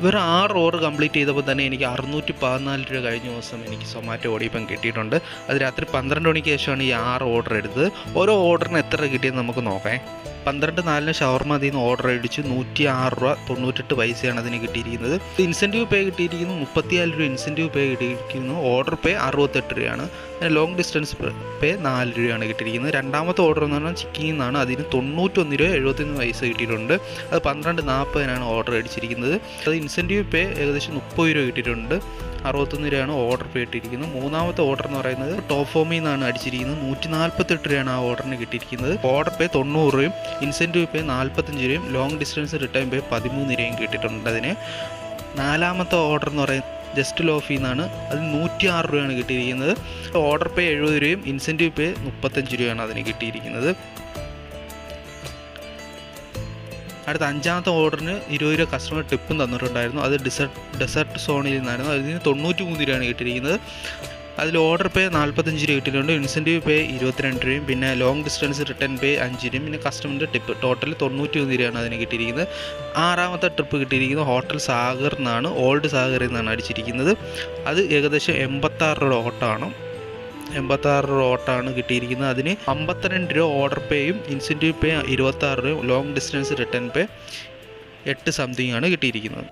വെറും ആറ് over complete ചെയ്തപ്പോൾ തന്നെ എനിക്ക് അറുന്നൂറ്റി പതിനാല് രൂപ കഴിഞ്ഞ ദിവസം എനിക്ക് സൊമാറ്റോ ഓടിയപ്പം കിട്ടിയിട്ടുണ്ട്. അത് രാത്രി പന്ത്രണ്ട് മണിക്ക് ശേഷമാണ് ഈ ആറ് ഓർഡർ എടുത്തത്. ഓരോ ഓർഡറിന് എത്ര കിട്ടിയെന്ന് നമുക്ക് നോക്കാം. പന്ത്രണ്ട് നാലിന് ഷവർമ അതിൽ നിന്ന് ഓർഡർ അടിച്ച് നൂറ്റി ആറ് രൂപ തൊണ്ണൂറ്റെട്ട് പൈസയാണ് അതിന് കിട്ടിയിരിക്കുന്നത്. ഇൻസെന്റീവ് പേ കിട്ടിയിരിക്കുന്നു. മുപ്പത്തിനാല് രൂപ ഇൻസെന്റീവ് പേ കിട്ടിയിരിക്കുന്നു. ഓർഡർ പേ അറുപത്തെട്ട് രൂപയാണ്. ലോങ് ഡിസ്റ്റൻസ് പേ നാല് രൂപയാണ് കിട്ടിയിരിക്കുന്നത്. രണ്ടാമത്തെ ഓർഡർ എന്ന് പറഞ്ഞാൽ ചിക്കിങ്ങിൽ നിന്നാണ് അതിന് തൊണ്ണൂറ്റൊന്ന് രൂപ എഴുപത്തൊന്ന് പൈസ കിട്ടിയിട്ടുണ്ട്. അത് പന്ത്രണ്ട് നാൽപ്പതിനാണ് ഓർഡർ അടിച്ചിരിക്കുന്നത് അത് ഇൻസെന്റീവ് പേ ഏകദേശം മുപ്പത് രൂപ കിട്ടിയിട്ടുണ്ട്. അറുപത്തൊന്ന് രൂപയാണ് ഓർഡർ പേ ഇട്ടിരിക്കുന്നത്. മൂന്നാമത്തെ ഓർഡർ എന്ന് പറയുന്നത് ടോപ്പ് ഫോമിൽ നിന്നാണ് അടിച്ചിരിക്കുന്നത്. നൂറ്റി നാൽപ്പത്തെട്ട് രൂപയാണ് ആ ഓർഡറിന് കിട്ടിയിരിക്കുന്നത്. ഓർഡർ പേ തൊണ്ണൂറ് രൂപയും ഇൻസെന്റീവ് പേ നാൽപ്പത്തഞ്ച് രൂപയും ലോങ് ഡിസ്റ്റൻസ് റിട്ടേൺ പേ പതിമൂന്ന് രൂപയും കിട്ടിയിട്ടുണ്ട് അതിന്. നാലാമത്തെ ഓർഡർ എന്ന് പറയുന്നത് ജസ്റ്റ് ലോഫിൽ നിന്നാണ് അത് നൂറ്റി ആറ് രൂപയാണ് കിട്ടിയിരിക്കുന്നത്. ഓർഡർ പേ എഴുപത് രൂപയും ഇൻസെന്റീവ് പേ മുപ്പത്തഞ്ച് രൂപയാണ് അതിന് കിട്ടിയിരിക്കുന്നത്. അടുത്ത അഞ്ചാമത്തെ ഓർഡറിന് ഇരുപത് രൂപ കസ്റ്റമർ ടിപ്പും തന്നിട്ടുണ്ടായിരുന്നു. അത് ഡെസേർട്ട് ഡെസേർട്ട് സോണിൽ നിന്നായിരുന്നു. അതിന് തൊണ്ണൂറ്റി മൂന്ന് രൂപയാണ് കിട്ടിയിരിക്കുന്നത്. അതിൽ ഓർഡർ പേ നാൽപ്പത്തഞ്ച് രൂപ കിട്ടിയിട്ടുണ്ട്. ഇൻസെന്റീവ് പേ ഇരുപത്തിരണ്ട് രൂപയും പിന്നെ ലോങ് ഡിസ്റ്റൻസ് റിട്ടേൺ പേ അഞ്ച് രൂപയും പിന്നെ കസ്റ്റമറിന്റെ ടിപ്പ് ടോട്ടൽ തൊണ്ണൂറ്റി മൂന്ന് രൂപയാണ് അതിന് കിട്ടിയിരിക്കുന്നത്. ആറാമത്തെ ട്രിപ്പ് കിട്ടിയിരിക്കുന്നത് ഹോട്ടൽ സാഗർ എന്നാണ് ഓൾഡ് സാഗറിൽ നിന്നാണ് അടിച്ചിരിക്കുന്നത്. അത് ഏകദേശം എൺപത്താറ് രൂപ ഓട്ടമാണ്. എൺപത്താറ് രൂപ ഓട്ടാണ് കിട്ടിയിരിക്കുന്നത്. അതിന് അമ്പത്തിരണ്ട് രൂപ ഓർഡർ പേയും ഇൻസെന്റീവ് പേ ഇരുപത്താറ് രൂപയും ലോങ് ഡിസ്റ്റൻസ് റിട്ടേൺ പേ എട്ട് സംതിങ് ആണ് കിട്ടിയിരിക്കുന്നത്.